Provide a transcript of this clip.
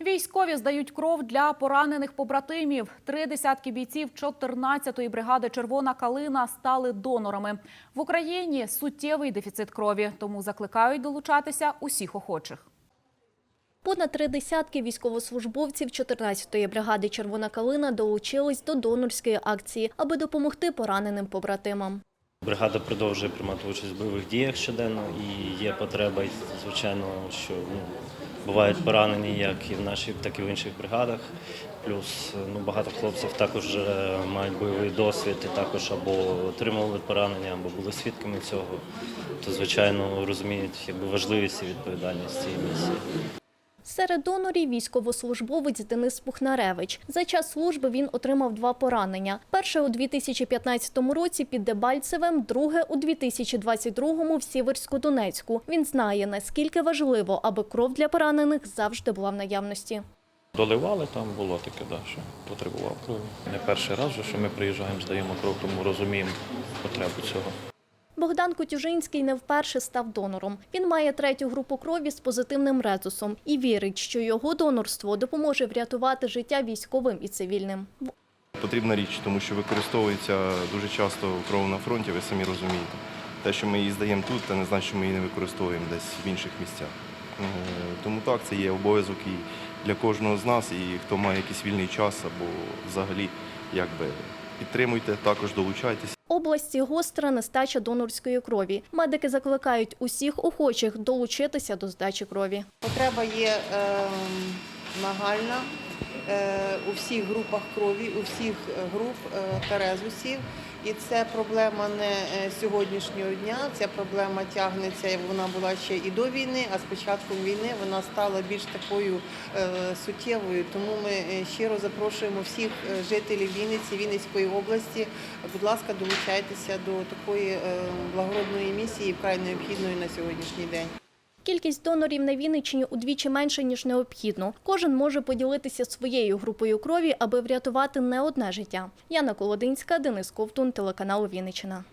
Військові здають кров для поранених побратимів. Три десятки бійців 14-ї бригади Червона калина стали донорами. В Україні суттєвий дефіцит крові, тому закликають долучатися усіх охочих. Понад три десятки військовослужбовців 14-ї бригади Червона калина долучились до донорської акції, аби допомогти пораненим побратимам. Бригада продовжує приймати участь в бойових діях щоденно і є потреба, звичайно, що ну, бувають поранені як і в нашій, так і в інших бригадах. Плюс ну, багато хлопців також мають бойовий досвід і також або отримували поранення, або були свідками цього. То, звичайно, розуміють якби, важливість і відповідальність цієї місії. Серед донорів військовослужбовець Денис Пухнаревич. За час служби він отримав два поранення. Перше у 2015 році під Дебальцевем, друге у 2022 в Сіверську-Донецьку. Він знає, наскільки важливо, аби кров для поранених завжди була в наявності. Доливали там, було таке, да, що потребував крові. Не перший раз, що ми приїжджаємо, здаємо кров, тому розуміємо потребу цього. Богдан Котюжинський не вперше став донором. Він має третю групу крові з позитивним резусом і вірить, що його донорство допоможе врятувати життя військовим і цивільним. Потрібна річ, тому що використовується дуже часто кров на фронті, ви самі розумієте. Те, що ми її здаємо тут, це не значить, що ми її не використовуємо десь в інших місцях. Е, Тому так, це є обов'язок і для кожного з нас, і хто має якийсь вільний час або взагалі якби підтримуйте, також долучайтесь. Області гостра нестача донорської крові. Медики закликають усіх охочих долучитися до здачі крові. Потреба є е, нагальна у всіх групах крові, у всіх е, груп е, та резусів. І це проблема не е, сьогоднішнього дня, ця проблема тягнеться, вона була ще і до війни, а з початком війни вона стала більш такою е, суттєвою. Тому ми е, щиро запрошуємо всіх е, жителів Вінниці, Вінницької області. Будь ласка, долучайтеся до такої е, благородної місії, вкрай необхідної на сьогоднішній день. Кількість донорів на Вінниччині удвічі менше, ніж необхідно. Кожен може поділитися своєю групою крові, аби врятувати не одне життя. Яна Колодинська, Денис Ковтун, телеканал Вінниччина.